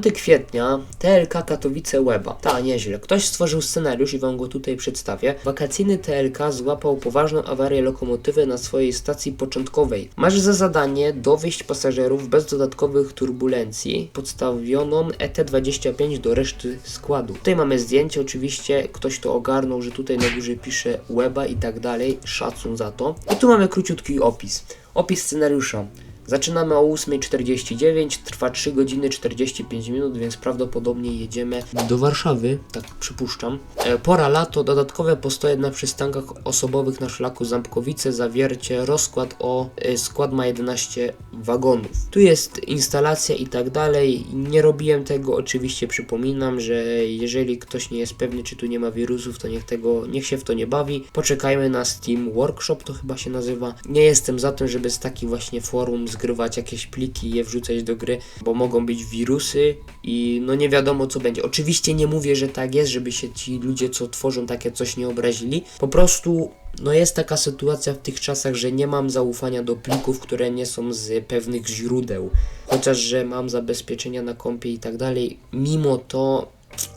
5 kwietnia TLK Katowice Łeba. Ta, nieźle. Ktoś stworzył scenariusz i wam go tutaj przedstawię. Wakacyjny TLK złapał poważną awarię lokomotywy na swojej stacji początkowej. Masz za zadanie dowieść pasażerów bez dodatkowych turbulencji podstawioną ET25 do reszty składu. Tutaj mamy zdjęcie, oczywiście ktoś to ogarnął, że tutaj na górze pisze Łeba i tak dalej. Szacun za to. I tu mamy króciutki opis. Opis scenariusza. Zaczynamy o 8.49, trwa 3 godziny 45 minut, więc prawdopodobnie jedziemy do Warszawy, tak przypuszczam. E, Pora lato, dodatkowe postoje na przystankach osobowych na szlaku Ząbkowice, zawiercie, rozkład o, e, skład ma 11 wagonów. Tu jest instalacja i tak dalej. Nie robiłem tego, oczywiście przypominam, że jeżeli ktoś nie jest pewny, czy tu nie ma wirusów, to niech tego, niech się w to nie bawi. Poczekajmy na Steam Workshop, to chyba się nazywa. Nie jestem za tym, żeby z takich właśnie forum zgrywać jakieś pliki i je wrzucać do gry, bo mogą być wirusy i no nie wiadomo co będzie. Oczywiście nie mówię, że tak jest, żeby się ci ludzie, co tworzą takie coś nie obrazili. Po prostu no jest taka sytuacja w tych czasach, że nie mam zaufania do plików, które nie są z pewnych źródeł. Chociaż, że mam zabezpieczenia na kompie i tak dalej, mimo to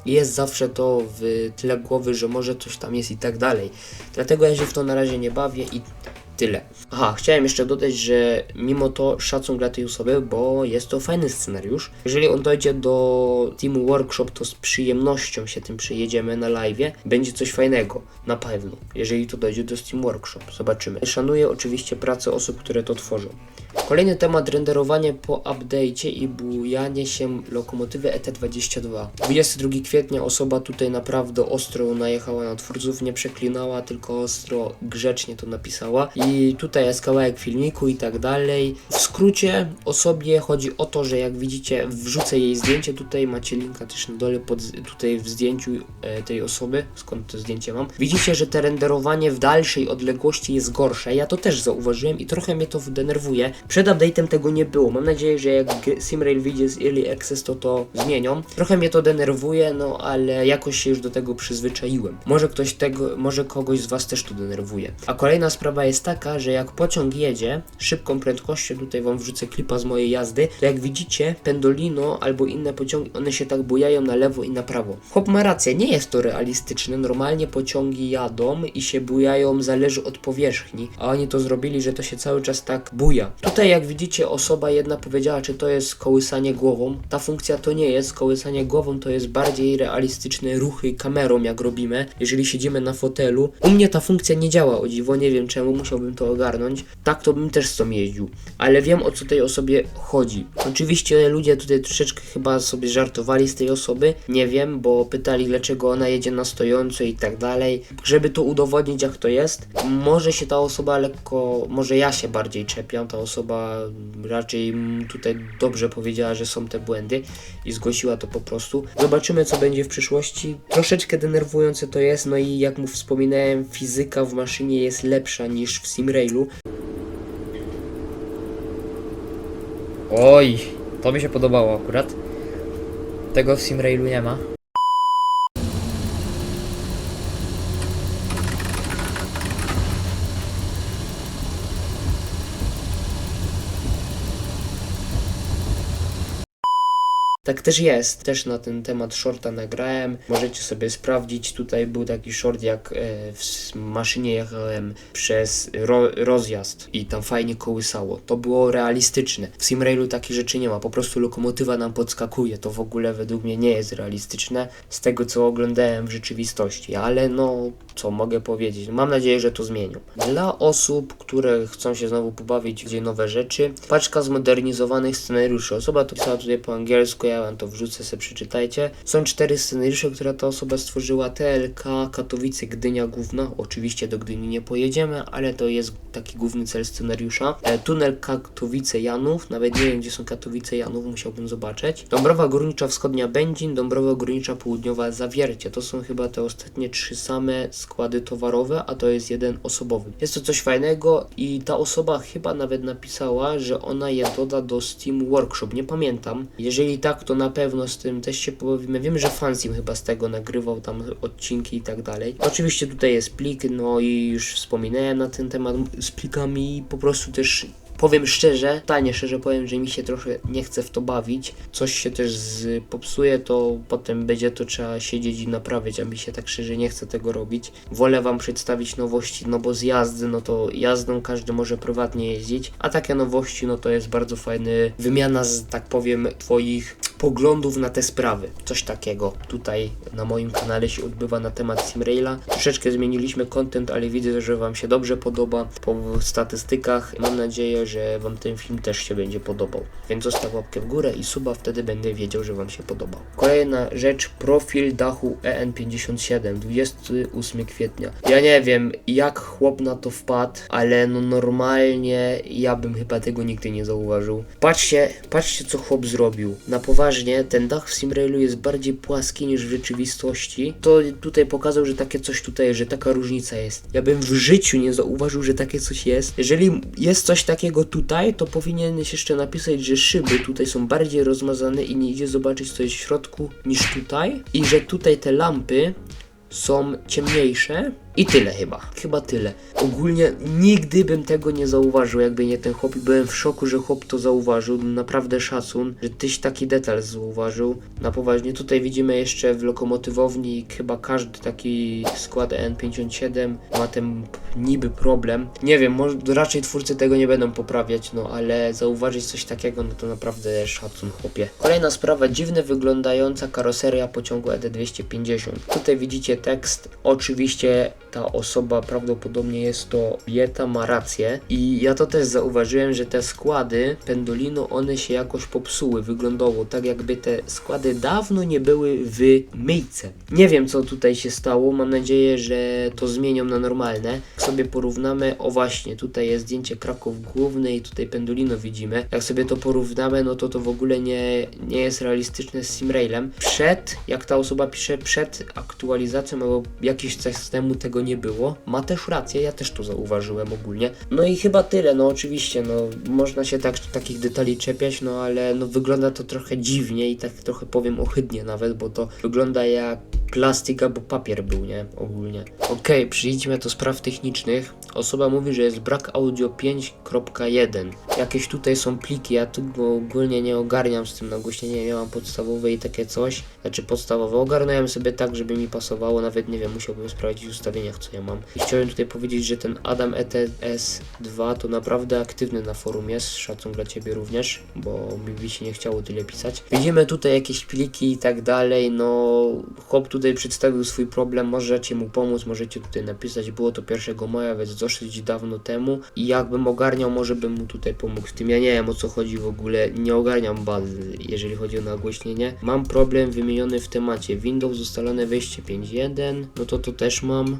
jest zawsze to w tle głowy, że może coś tam jest i tak dalej. Dlatego ja się w to na razie nie bawię i tyle. Aha, chciałem jeszcze dodać, że mimo to szacun dla tej osoby, bo jest to fajny scenariusz. Jeżeli on dojdzie do Team Workshop, to z przyjemnością się tym przejedziemy na live. Będzie coś fajnego, na pewno. Jeżeli to dojdzie do Steam Workshop, zobaczymy. Szanuję oczywiście pracę osób, które to tworzą. Kolejny temat renderowanie po update'cie i bujanie się lokomotywy E ET22. 22 kwietnia osoba tutaj naprawdę ostro najechała na twórców, nie przeklinała, tylko ostro grzecznie to napisała. I tutaj jest kawałek filmiku i tak dalej. W skrócie osobie chodzi o to, że jak widzicie wrzucę jej zdjęcie, tutaj macie linka też na dole pod, tutaj w zdjęciu e, tej osoby, skąd to zdjęcie mam. Widzicie, że te renderowanie w dalszej odległości jest gorsze. Ja to też zauważyłem i trochę mnie to denerwuje. Przed update'em tego nie było. Mam nadzieję, że jak Simrail wyjdzie z Early Access, to to zmienią. Trochę mnie to denerwuje, no ale jakoś się już do tego przyzwyczaiłem. Może ktoś tego, może kogoś z Was też to denerwuje. A kolejna sprawa jest taka, że jak pociąg jedzie szybką prędkością, tutaj Wam wrzucę klipa z mojej jazdy, to jak widzicie, Pendolino albo inne pociągi, one się tak bujają na lewo i na prawo. Chłop ma rację, nie jest to realistyczne. Normalnie pociągi jadą i się bujają, zależy od powierzchni, a oni to zrobili, że to się cały czas tak buja. Tutaj jak widzicie, osoba jedna powiedziała, czy to jest kołysanie głową. Ta funkcja to nie jest. Kołysanie głową to jest bardziej realistyczne ruchy kamerą, jak robimy, jeżeli siedzimy na fotelu. U mnie ta funkcja nie działa, o dziwo, nie wiem czemu, musiałbym to ogarnąć. Tak to bym też tą jeździł, ale wiem o co tej osobie chodzi. Oczywiście ludzie tutaj troszeczkę chyba sobie żartowali z tej osoby, nie wiem, bo pytali dlaczego ona jedzie na stojąco i tak dalej. Żeby to udowodnić jak to jest, może się ta osoba lekko, może ja się bardziej czepiam, ta osoba raczej tutaj dobrze powiedziała, że są te błędy i zgłosiła to po prostu. Zobaczymy co będzie w przyszłości. Troszeczkę denerwujące to jest, no i jak mu wspominałem, fizyka w maszynie jest lepsza niż w Simrailu. Oj, to mi się podobało akurat. Tego w Simrailu nie ma. Tak też jest. Też na ten temat shorta nagrałem. Możecie sobie sprawdzić. Tutaj był taki short, jak e, w maszynie jechałem przez ro rozjazd i tam fajnie kołysało. To było realistyczne. W Simrailu takich rzeczy nie ma. Po prostu lokomotywa nam podskakuje. To w ogóle według mnie nie jest realistyczne z tego, co oglądałem w rzeczywistości. Ale no, co mogę powiedzieć? Mam nadzieję, że to zmienią. Dla osób, które chcą się znowu pobawić gdzie nowe rzeczy, paczka zmodernizowanych scenariuszy. Osoba to pisała tutaj po angielsku, ja wam to wrzucę, sobie przeczytajcie. Są cztery scenariusze, które ta osoba stworzyła. TLK, Katowice, Gdynia Główna. Oczywiście do Gdyni nie pojedziemy, ale to jest taki główny cel scenariusza. E, tunel Katowice Janów, nawet nie wiem gdzie są Katowice Janów, musiałbym zobaczyć. Dąbrowa Górnicza Wschodnia Będzin, Dąbrowa Górnicza Południowa Zawiercie. To są chyba te ostatnie trzy same składy towarowe, a to jest jeden osobowy. Jest to coś fajnego i ta osoba chyba nawet napisała, że ona je doda do Steam Workshop. Nie pamiętam. Jeżeli tak, to na pewno z tym też się pobawimy. Wiem, że Fansim chyba z tego nagrywał tam odcinki i tak dalej. Oczywiście tutaj jest plik, no i już wspominałem na ten temat z plikami. Po prostu też Powiem szczerze, totalnie szczerze powiem, że mi się trochę nie chce w to bawić. Coś się też z, popsuje, to potem będzie to trzeba siedzieć i naprawiać, a mi się tak szczerze nie chce tego robić. Wolę wam przedstawić nowości, no bo z jazdy, no to jazdą każdy może prywatnie jeździć, a takie nowości, no to jest bardzo fajny wymiana, z, tak powiem, twoich poglądów na te sprawy. Coś takiego tutaj na moim kanale się odbywa na temat Simraila. Troszeczkę zmieniliśmy content, ale widzę, że Wam się dobrze podoba po statystykach. Mam nadzieję, że Wam ten film też się będzie podobał. Więc zostaw łapkę w górę i suba, wtedy będę wiedział, że Wam się podobał. Kolejna rzecz, profil dachu E EN57, 28 kwietnia. Ja nie wiem, jak chłop na to wpadł, ale no normalnie ja bym chyba tego nigdy nie zauważył. Patrzcie, patrzcie co chłop zrobił. Na poważnie, ten dach w Simrailu jest bardziej płaski niż w rzeczywistości. To tutaj pokazał, że takie coś tutaj, że taka różnica jest. Ja bym w życiu nie zauważył, że takie coś jest. Jeżeli jest coś takiego tutaj, to powinieneś jeszcze napisać, że szyby tutaj są bardziej rozmazane i nie idzie zobaczyć co jest w środku niż tutaj. I że tutaj te lampy są ciemniejsze. I tyle chyba. Chyba tyle. Ogólnie nigdy bym tego nie zauważył, jakby nie ten chłop. Byłem w szoku, że chłop to zauważył. Naprawdę szacun, że tyś taki detal zauważył. Na poważnie. Tutaj widzimy jeszcze w lokomotywowni chyba każdy taki skład N57 ma ten niby problem. Nie wiem, może raczej twórcy tego nie będą poprawiać, no ale zauważyć coś takiego, no to naprawdę szacun chłopie. Kolejna sprawa, dziwnie wyglądająca karoseria pociągu E ED250. Tutaj widzicie tekst. Oczywiście ta osoba prawdopodobnie jest to Bieta, ma rację. I ja to też zauważyłem, że te składy Pendolino, one się jakoś popsuły wyglądowo, tak jakby te składy dawno nie były w myjce. Nie wiem co tutaj się stało, mam nadzieję, że to zmienią na normalne. Jak sobie porównamy, o właśnie, tutaj jest zdjęcie Kraków Główny i tutaj Pendolino widzimy. Jak sobie to porównamy, no to to w ogóle nie, nie jest realistyczne z Simrailem. Przed, jak ta osoba pisze, przed aktualizacją albo jakiś czas temu tego nie było. Ma też rację, ja też to zauważyłem ogólnie. No i chyba tyle, no oczywiście, no można się tak, takich detali czepiać, no ale no wygląda to trochę dziwnie i tak trochę powiem ohydnie nawet, bo to wygląda jak plastik albo papier był, nie? Ogólnie. Okej, przejdźmy do spraw technicznych. Osoba mówi, że jest brak audio 5.1. Jakieś tutaj są pliki, ja tu ogólnie nie ogarniam z tym nagłośnieniem, ja mam podstawowe i takie coś. Znaczy podstawowe, ogarnąłem sobie tak, żeby mi pasowało, nawet nie wiem, musiałbym sprawdzić w ustawieniach, co ja mam. I chciałem tutaj powiedzieć, że ten Adam E ETS2 to naprawdę aktywny na forum jest, szacun dla Ciebie również, bo mi by się nie chciało tyle pisać. Widzimy tutaj jakieś pliki i tak dalej, no chłop tutaj przedstawił swój problem, możecie mu pomóc, możecie tutaj napisać, było to 1 maja, więc dosyć dawno temu. I jakbym ogarniał, może bym mu tutaj pomógł w tym, ja nie wiem o co chodzi w ogóle, nie ogarniam bazy, jeżeli chodzi o nagłośnienie. Mam problem wymieniony w temacie, Windows ustalone wejście 5.1, no to to też mam,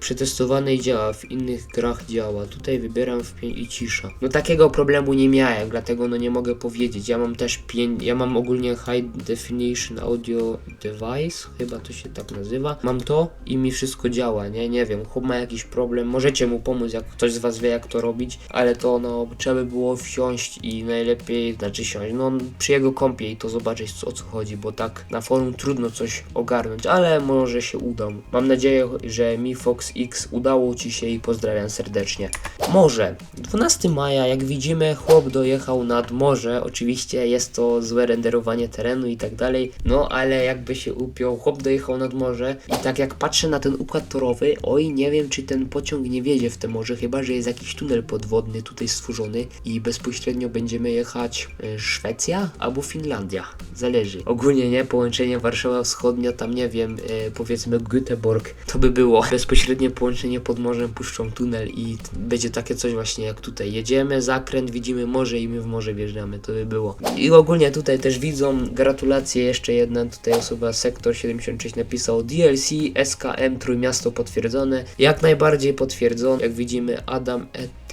przetestowany i działa, w innych grach działa, tutaj wybieram w pię- i cisza. No takiego problemu nie miałem, dlatego no nie mogę powiedzieć, ja mam też pię- ja mam ogólnie High Definition Audio Device, chyba to się tak nazywa, mam to i mi wszystko działa, nie, nie wiem, chłop ma jakiś problem, możecie mu pomóc, jak ktoś z was wie jak to robić, ale to no trzeba by było wsiąść i najlepiej, znaczy siąść, no przy jego kompie i to zobaczyć o co chodzi, bo tak na forum trudno coś ogarnąć, ale może się uda. Mam nadzieję, że Mi Fox X udało ci się i pozdrawiam serdecznie. Może. 12 maja, jak widzimy, chłop dojechał nad morze. Oczywiście jest to złe renderowanie terenu i tak dalej. No ale jakby się upiął, chłop dojechał nad morze i tak jak patrzę na ten układ torowy, oj, nie wiem czy ten pociąg nie wiedzie w te morze, chyba że jest jakiś tunel podwodny tutaj stworzony i bezpośrednio będziemy jechać e, Szwecja albo Finlandia. Zależy. Ogólnie nie, połączenie Warszawa Wschodnia, tam nie wiem, e, powiedzmy Göteborg, to by było bezpośrednie połączenie pod morzem, puszczą tunel i będzie takie coś właśnie jak tutaj. Jedziemy, zakręt, widzimy morze i my w morze wjeżdżamy, to by było. I ogólnie tutaj też widzą, gratulacje jeszcze jedna, tutaj osoba Sektor 76 napisał DLC, SKM Trójmiasto potwierdzone, jak najbardziej potwierdzone, jak widzimy Adam ETS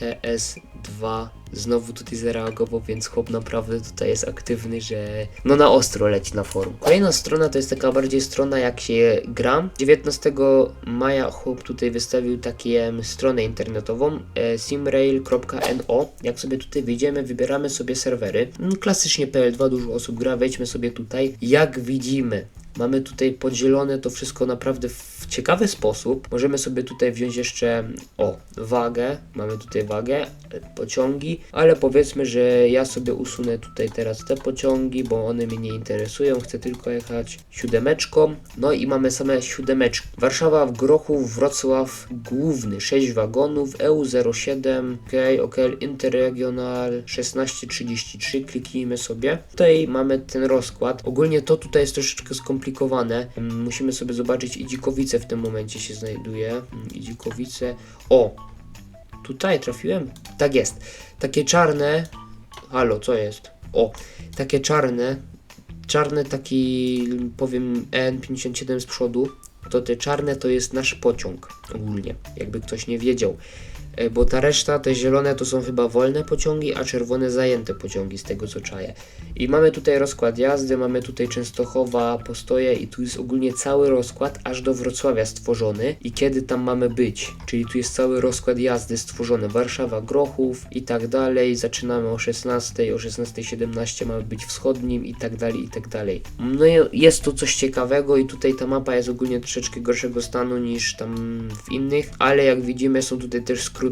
2 znowu tutaj zareagował, więc chłop naprawdę tutaj jest aktywny, że no na ostro leci na forum. Kolejna strona to jest taka bardziej strona jak się gra. 19 maja chłop tutaj wystawił taką stronę internetową e, simrail.no. Jak sobie tutaj wyjdziemy, wybieramy sobie serwery. Mm, Klasycznie PL2, dużo osób gra, wejdźmy sobie tutaj. Jak widzimy, Mamy tutaj podzielone to wszystko naprawdę w ciekawy sposób możemy sobie tutaj wziąć jeszcze, o, wagę, mamy tutaj wagę, pociągi, ale powiedzmy, że ja sobie usunę tutaj teraz te pociągi, bo one mnie nie interesują, chcę tylko jechać siódemeczką, no i mamy same siódemeczki. Warszawa w Grochów, Wrocław Główny, 6 wagonów, E EU07, ok, ok, Interregional 1633, kliknijmy sobie. Tutaj mamy ten rozkład. Ogólnie to tutaj jest troszeczkę skomplikowane. Musimy sobie zobaczyć, Idzikowice w tym momencie się znajduje. Mm, Idzikowice, o, tutaj trafiłem? Tak jest. Takie czarne, halo, co jest? O, takie czarne, czarny taki, powiem, EN57 z przodu, to te czarne to jest nasz pociąg ogólnie, jakby ktoś nie wiedział. E, Bo ta reszta, te zielone to są chyba wolne pociągi, a czerwone zajęte pociągi z tego co czaję. I mamy tutaj rozkład jazdy, mamy tutaj Częstochowa, postoje i tu jest ogólnie cały rozkład aż do Wrocławia stworzony i kiedy tam mamy być. Czyli tu jest cały rozkład jazdy stworzony. Warszawa, Grochów i tak dalej. Zaczynamy o 16, o 16.17 mamy być wschodnim i tak dalej, i tak dalej. No jest tu coś ciekawego i tutaj ta mapa jest ogólnie troszeczkę gorszego stanu niż tam w innych, ale jak widzimy są tutaj też skróty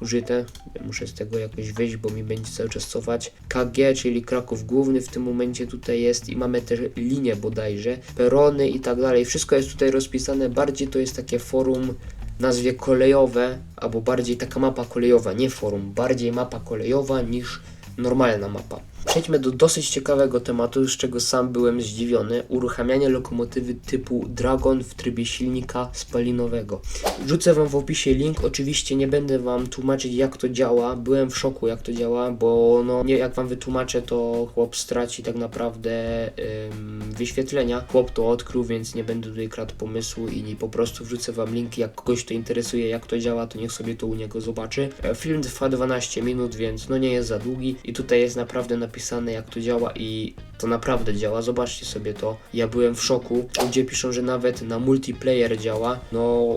użyte. Muszę z tego jakoś wyjść, bo mi będzie cały czas cofać. KG, czyli Kraków Główny w tym momencie tutaj jest i mamy też linie bodajże, perony i tak dalej. Wszystko jest tutaj rozpisane. Bardziej to jest takie forum nazwie kolejowe, albo bardziej taka mapa kolejowa, nie forum, bardziej mapa kolejowa niż normalna mapa. Przejdźmy do dosyć ciekawego tematu, z czego sam byłem zdziwiony. Uruchamianie lokomotywy typu Dragon w trybie silnika spalinowego. Rzucę Wam w opisie link, oczywiście nie będę Wam tłumaczyć jak to działa. Byłem w szoku jak to działa, bo no nie, jak Wam wytłumaczę to chłop straci tak naprawdę ym, wyświetlenia. Chłop to odkrył, więc nie będę tutaj kradł pomysłu i po prostu wrzucę Wam link, jak kogoś to interesuje jak to działa, to niech sobie to u niego zobaczy. E, Film trwa 12 minut, więc no nie jest za długi i tutaj jest naprawdę napisane jak to działa i to naprawdę działa, zobaczcie sobie to. Ja byłem w szoku. Ludzie piszą, że nawet na multiplayer działa. No,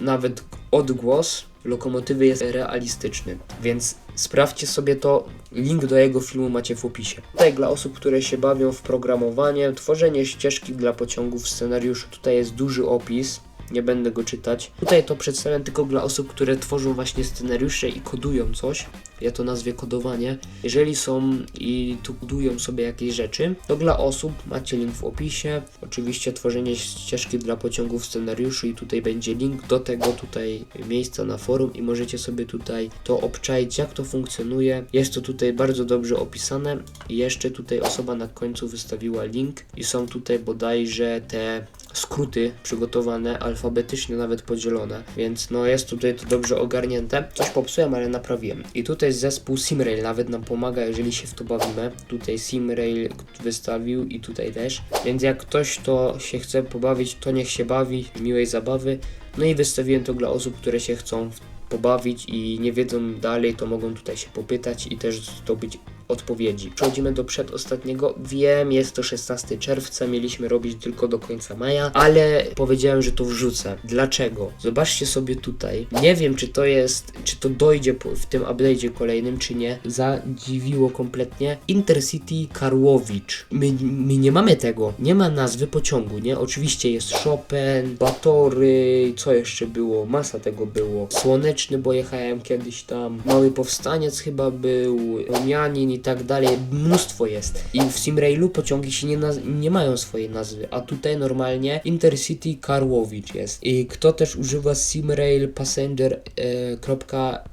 nawet odgłos lokomotywy jest realistyczny, więc sprawdźcie sobie to. Link do jego filmu macie w opisie. Tutaj dla osób, które się bawią w programowanie, tworzenie ścieżki dla pociągów, scenariuszu. Tutaj jest duży opis. Nie będę go czytać. Tutaj to przedstawiam tylko dla osób, które tworzą właśnie scenariusze i kodują coś. Ja to nazwie kodowanie. Jeżeli są i tu kodują sobie jakieś rzeczy, to dla osób macie link w opisie. Oczywiście tworzenie ścieżki dla pociągów scenariuszy i tutaj będzie link do tego tutaj miejsca na forum i możecie sobie tutaj to obczaić, jak to funkcjonuje. Jest to tutaj bardzo dobrze opisane i jeszcze tutaj osoba na końcu wystawiła link i są tutaj bodajże te skróty przygotowane, alfabetycznie nawet podzielone, więc no jest tutaj to dobrze ogarnięte. Coś popsułem, ale naprawiłem. I tutaj zespół Simrail nawet nam pomaga, jeżeli się w to bawimy. Tutaj Simrail wystawił i tutaj też. Więc jak ktoś to się chce pobawić, to niech się bawi, miłej zabawy. No i wystawiłem to dla osób, które się chcą pobawić i nie wiedzą dalej, to mogą tutaj się popytać i też zdobyć odpowiedzi. Przechodzimy do przedostatniego. Wiem, jest to 16 czerwca, mieliśmy robić tylko do końca maja, ale powiedziałem, że to wrzucę. Dlaczego? Zobaczcie sobie tutaj. Nie wiem, czy to jest, czy to dojdzie w tym update'cie kolejnym, czy nie. Zadziwiło kompletnie. Intercity Karłowicz. My, my nie mamy tego. Nie ma nazwy pociągu, nie? Oczywiście jest Chopin, Batory, co jeszcze było? Masa tego było. Słoneczny, bo jechałem kiedyś tam. Mały Powstaniec chyba był. Romianin i tak dalej. Mnóstwo jest. I w Simrailu pociągi się nie, nie mają swojej nazwy, a tutaj normalnie Intercity Karłowicz jest. I kto też używa Simrail Passenger e,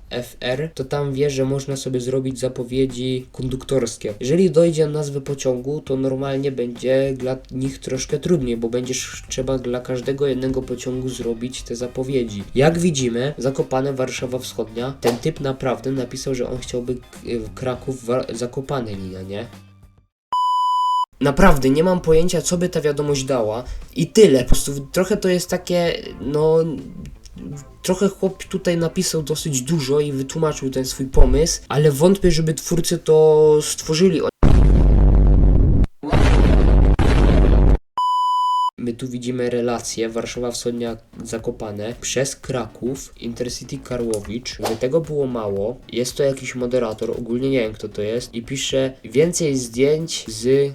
FR, to tam wie, że można sobie zrobić zapowiedzi konduktorskie. Jeżeli dojdzie nazwy pociągu, to normalnie będzie dla nich troszkę trudniej, bo będziesz trzeba dla każdego jednego pociągu zrobić te zapowiedzi. Jak widzimy, Zakopane Warszawa Wschodnia, ten typ naprawdę napisał, że on chciałby Kraków Zakopane linia, nie? Naprawdę nie mam pojęcia, co by ta wiadomość dała. I tyle. Po prostu trochę to jest takie, no. Trochę chłop tutaj napisał dosyć dużo i wytłumaczył ten swój pomysł, ale wątpię, żeby twórcy to stworzyli. My tu widzimy relacje Warszawa Wschodnia Zakopane przez Kraków, Intercity Karłowicz. Gdyby tego było mało, jest to jakiś moderator, ogólnie nie wiem kto to jest, i pisze więcej zdjęć z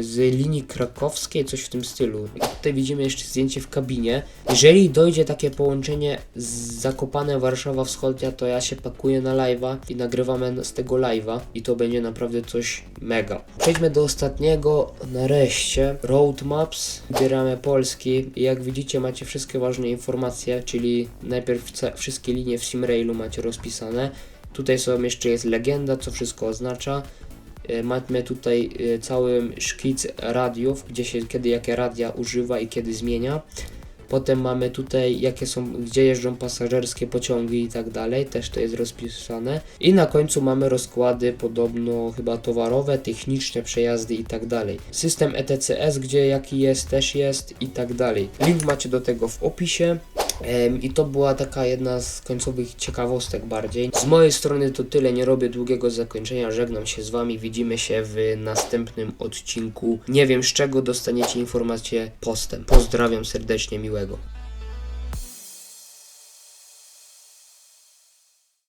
z linii krakowskiej, coś w tym stylu. I tutaj widzimy jeszcze zdjęcie w kabinie. Jeżeli dojdzie takie połączenie z Zakopane Warszawa Wschodnia, to ja się pakuję na live'a i nagrywamy z tego live'a i to będzie naprawdę coś mega. Przejdźmy do ostatniego, nareszcie, Road Maps. Wybieramy Polski i jak widzicie macie wszystkie ważne informacje, czyli najpierw wszystkie linie w Simrailu macie rozpisane. Tutaj są jeszcze jest legenda, co wszystko oznacza. E, Mamy tutaj e, cały szkic radiów, gdzie się kiedy jakie radia używa i kiedy zmienia. Potem mamy tutaj jakie są, gdzie jeżdżą pasażerskie pociągi i tak dalej, też to jest rozpisane. I na końcu mamy rozkłady podobno chyba towarowe, techniczne, przejazdy i tak dalej. System ETCS, gdzie jaki jest, też jest i tak dalej. Link macie do tego w opisie. I to była taka jedna z końcowych ciekawostek bardziej. Z mojej strony to tyle, nie robię długiego zakończenia, żegnam się z wami, widzimy się w następnym odcinku. Nie wiem z czego dostaniecie informację postem. Pozdrawiam serdecznie, miłego.